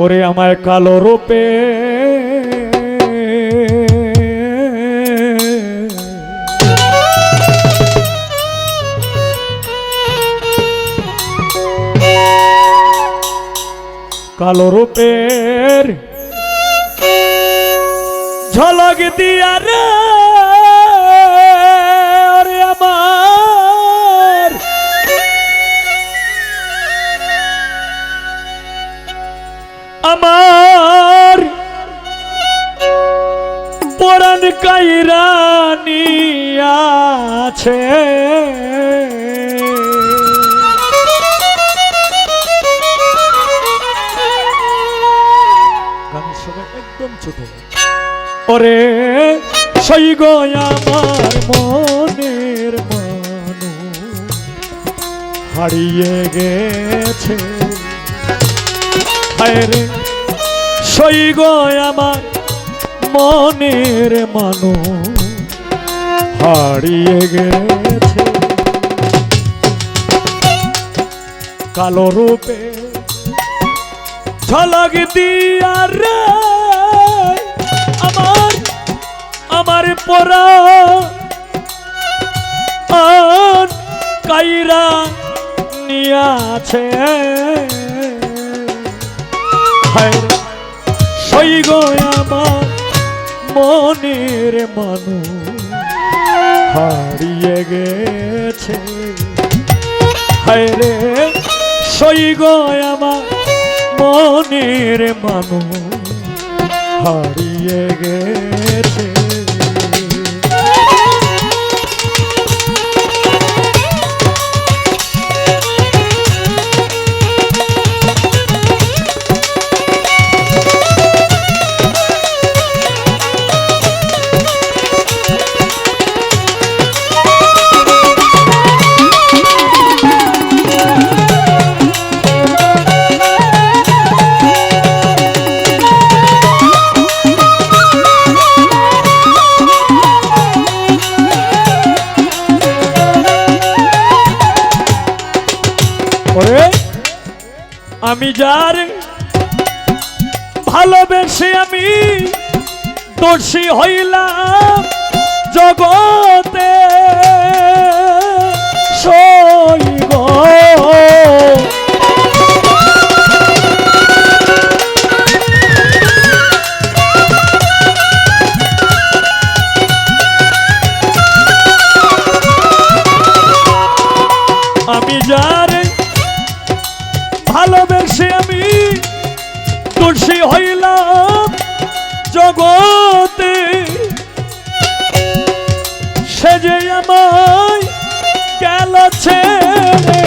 ওরে আমায় কালো রূপে। কালো রূপের ঝলক দিয়া রে। আমার পরাণ কাইরানি আছে। গানের সময় একদম ছোট। ওরে সই আমার মনের মানু হারিয়ে গেছে। হায় সই গো আমার মনের মানু হারিয়ে গেছে। কালো রূপে ঝলক দিয়া রে, আমার আমার পরা কাইরা নিয়াছে। হায়। সই গো আমার মনের মানু হারিয়ে গেছে। হায় রে, সই গো আমার মনের মানু হারিয়ে গেছে। যার ভালোবেসে আমি দোষী হইলাম জগতে তুলসী হইলাম জগতে। সে যে আমায় গেল ছেড়ে।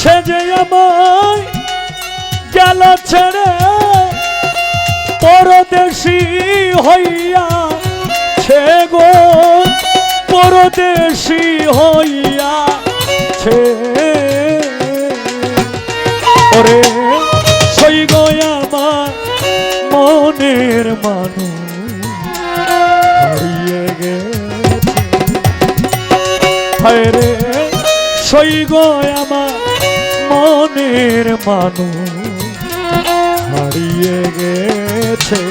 সে যে আমায় গেল ছেড়ে, পরদেশী হইয়া ছে গো পরদেশী হইয়া ছে ওরে, সই গো আমার মনের মানু হারিয়ে গেছে। হায় রে, সই গো আমার মনের মানু হারিয়ে গেছে।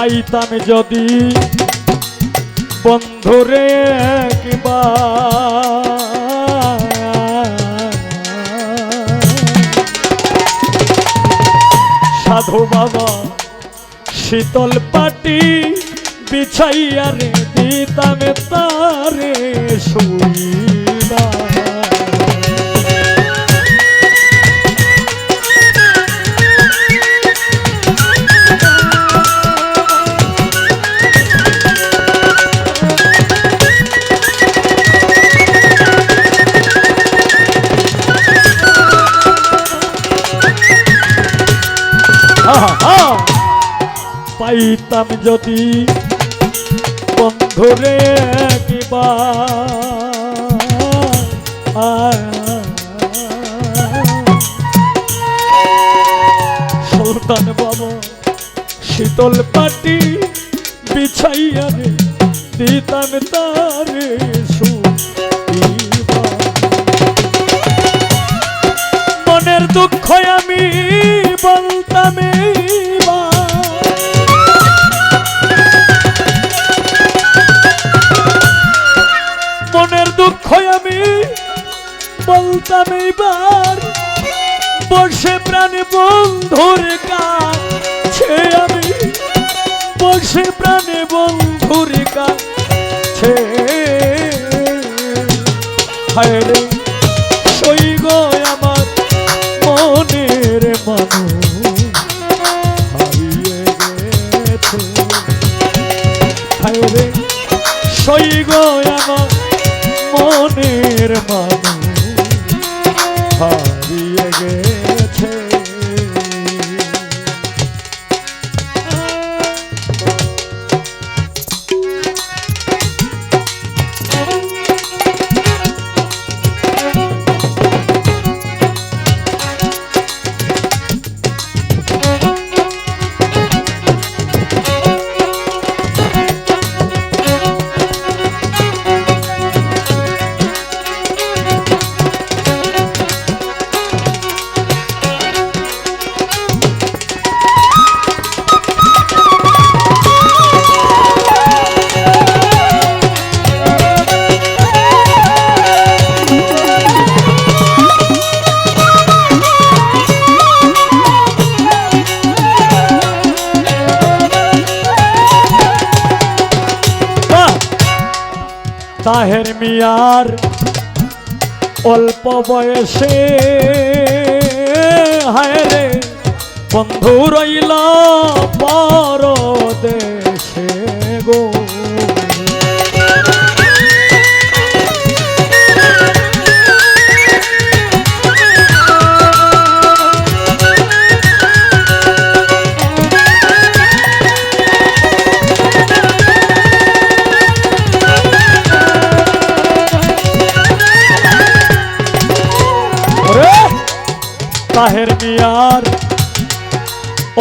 পাইতাম যদি বন্ধুরে কিবা। সাধু বাবা শীতল পাটি বিছাইয়া রে দিতাম তারে শুইবা পাইতাম যদি বন্ধুরে কিবা সুলতান বাবা শীতল পাটি বিছাইয়া দিতাম তারে। বলতাম এইবার, বসে প্রাণে বন্ধুর কাছে আমি বসে প্রাণে বন্ধুর কাছে হায় রে, সই গো সই গো আমার মনের মানুষ। হারিয়ে তাহের মিয়ার অল্প বয়সে। হায় রে বন্ধু রইল বড় তাহের মিয়ার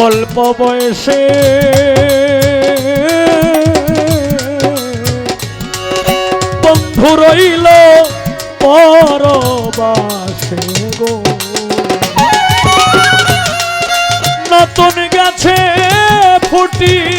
অল্প বয়সে। বন্ধু রইল পরবাসে গো। নতুন গাছে ফুটিল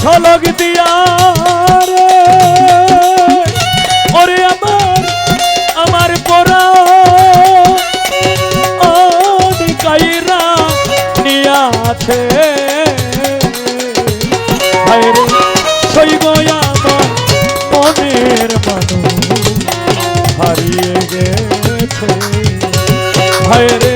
ঝলক দিয়া রে। ওরে আমার আমার পরা কাইরা নিয়াছে হায়রে সই আমার মনের মানুষ হারিয়ে গেছে। হায়রে